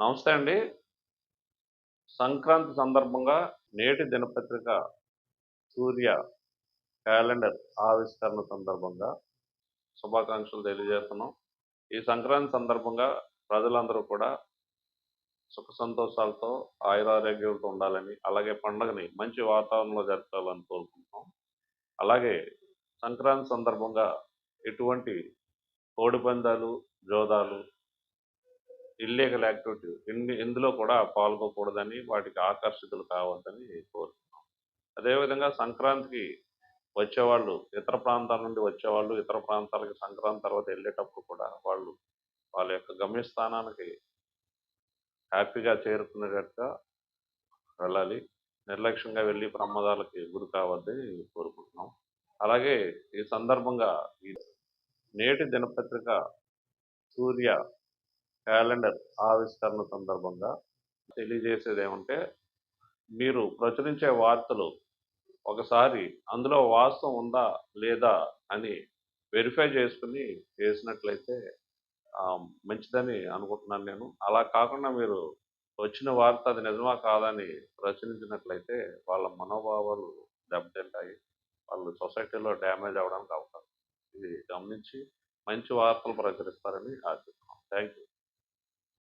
నమస్తే అండి. సంక్రాంతి సందర్భంగా నేటి దినపత్రిక సూర్య క్యాలెండర్ ఆవిష్కరణ సందర్భంగా శుభాకాంక్షలు తెలియజేస్తున్నాం. ఈ సంక్రాంతి సందర్భంగా ప్రజలందరూ కూడా సుఖ సంతోషాలతో ఆయురారోగ్యాలతో ఉండాలని అలాగే పండుగని మంచి వాతావరణంలో జరపాలని కోరుకుంటున్నాం. అలాగే సంక్రాంతి సందర్భంగా ఎటువంటి కోడిపందాలు జోదాలు ఇల్లీగల్ యాక్టివిటీ ఇన్ని ఇందులో కూడా పాల్గొకూడదని వాటికి ఆకర్షితులు కావద్దని కోరుతున్నాం. అదేవిధంగా సంక్రాంతికి వచ్చేవాళ్ళు ఇతర ప్రాంతాల నుండి వచ్చేవాళ్ళు ఇతర ప్రాంతాలకి సంక్రాంతి తర్వాత వెళ్ళేటప్పుడు కూడా వాళ్ళు వాళ్ళ యొక్క గమ్యస్థానానికి హ్యాపీగా చేరుకునేటట్టుగా వెళ్ళాలి. నిర్లక్ష్యంగా వెళ్ళి ప్రమాదాలకి గురి కావద్దని కోరుకుంటున్నాం. అలాగే ఈ సందర్భంగా ఈ నేటి దినపత్రిక సూర్య క్యాలెండర్ ఆవిష్కరణ సందర్భంగా తెలియజేసేది ఏమంటే మీరు ప్రచురించే వార్తలు ఒకసారి అందులో వాస్తవం ఉందా లేదా అని వెరిఫై చేసుకుని చేసినట్లయితే మంచిదని అనుకుంటున్నాను నేను. అలా కాకుండా మీరు వచ్చిన వార్త అది నిజమా కాదని ప్రచురించినట్లయితే వాళ్ళ మనోభావాలు దెబ్బతింటాయి. వాళ్ళు సొసైటీలో డ్యామేజ్ అవ్వడానికి అవకాశం ఇది గమనించి మంచి వార్తలు ప్రచురిస్తారని ఆశిస్తున్నాం. Thank you